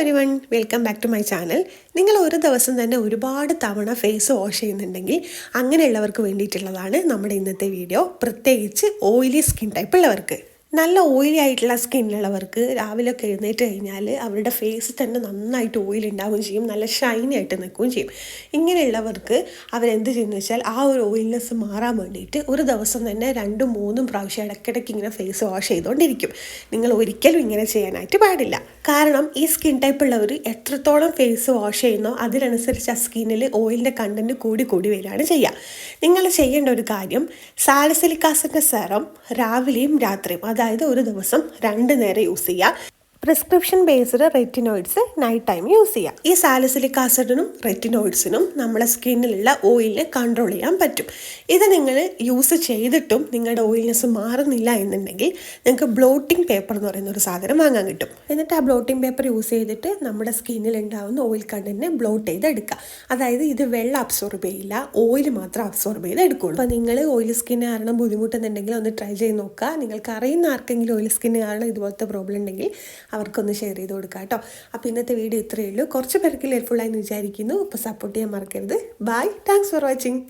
Everyone welcome back to my channel നിങ്ങൾ ഒരു ദിവസം തന്നെ ഒരുപാട് തവണ ഫേസ് വാഷ് ചെയ്യുന്നുണ്ടെങ്കിൽ അങ്ങനെയുള്ളവർക്ക് വേണ്ടിയിട്ടുള്ളതാണ് നമ്മുടെ ഇന്നത്തെ വീഡിയോ പ്രത്യേകിച്ച് ഓയിലി സ്കിൻ ടൈപ്പ് ഉള്ളവർക്ക്. നല്ല ഓയിലി ആയിട്ടുള്ള സ്കിന്നുള്ളവർക്ക് രാവിലെ ഒക്കെ എഴുന്നേറ്റ് കഴിഞ്ഞാൽ അവരുടെ ഫേസ് തന്നെ നന്നായിട്ട് ഓയിൽ ഉണ്ടാവുകയും ചെയ്യും. നല്ല ഷൈനി ആയിട്ട് നിൽക്കുകയും ചെയ്യും. ഇങ്ങനെയുള്ളവർക്ക് അവരെന്ത് ചെയ്യുന്നു വെച്ചാൽ ആ ഒരു ഓയിൽനെസ് മാറാൻ വേണ്ടിയിട്ട് ഒരു ദിവസം തന്നെ രണ്ടും മൂന്നും പ്രാവശ്യം ഇടയ്ക്കിടയ്ക്ക് ഇങ്ങനെ ഫേസ് വാഷ് ചെയ്തുകൊണ്ടിരിക്കും. നിങ്ങൾ ഒരിക്കലും ഇങ്ങനെ ചെയ്യാനായിട്ട് പാടില്ല. കാരണം ഈ സ്കിൻ ടൈപ്പ് ഉള്ളവർ എത്രത്തോളം ഫേസ് വാഷ് ചെയ്യുന്നോ അതിനനുസരിച്ച് ആ സ്കിന്നിൽ ഓയിലിന്റെ കണ്ടന്റ് കൂടി കൂടി വരികയാണ് ചെയ്യുക. നിങ്ങൾ ചെയ്യേണ്ട ഒരു കാര്യം സാലിസിലിക് ആസിഡിന്റെ സെറം രാവിലെയും രാത്രിയും അതായത് ഒരു ദിവസം രണ്ട് നേരം യൂസ് ചെയ്യുക. Prescription based retinoids night time use ചെയ്യാം. ഈ സാലിസിലിക് ആസിഡിനും റെറ്റിനോയിഡ്സിനും നമ്മളെ സ്കിന്നിലുള്ള ഓയിലിനെ കൺട്രോൾ ചെയ്യാൻ പറ്റും. ഇത് നിങ്ങൾ യൂസ് ചെയ്തിട്ടും നിങ്ങളുടെ ഓയിൽനെസ് മാറുന്നില്ല എന്നുണ്ടെങ്കിൽ നിങ്ങൾക്ക് ബ്ലോട്ടിംഗ് പേപ്പർ എന്ന് പറയുന്ന ഒരു സാധനം വാങ്ങാൻ കിട്ടും. എന്നിട്ട് ആ ബ്ലോട്ടിംഗ് പേപ്പർ യൂസ് ചെയ്തിട്ട് നമ്മുടെ സ്കിന്നിൽ ഉണ്ടാകുന്ന ഓയിൽ കണ്ടന്റിനെ ബ്ലോട്ട് ചെയ്ത് എടുക്കുക അതായത് ഇത് വെള്ളം അബ്സോർബ് ചെയ്യില്ല ഓയിൽ മാത്രം അബ്സോർബ് ചെയ്ത് എടുക്കുള്ളൂ. അപ്പോൾ നിങ്ങൾ ഓയിൽ സ്കിൻ കാരണം ബുദ്ധിമുട്ടുന്നുണ്ടെങ്കിൽ ഒന്ന് ട്രൈ ചെയ്ത് നോക്കുക. നിങ്ങൾക്ക് അറിയുന്ന ആർക്കെങ്കിലും ഓയിൽ സ്കിന്ന് കാരണം ഇതുപോലത്തെ പ്രോബ്ലം ഉണ്ടെങ്കിൽ അവർക്കൊന്ന് ഷെയർ ചെയ്ത് കൊടുക്കുക കേട്ടോ അപ്പോൾ ഇന്നത്തെ വീഡിയോ ഇത്രയേ ഉള്ളൂ. കുറച്ച് പേർക്ക് ഹെൽപ്ഫുൾ എന്ന് വിചാരിക്കുന്നു. അപ്പോൾ സപ്പോർട്ട് ചെയ്യാൻ മറക്കരുത്. Bye thanks for watching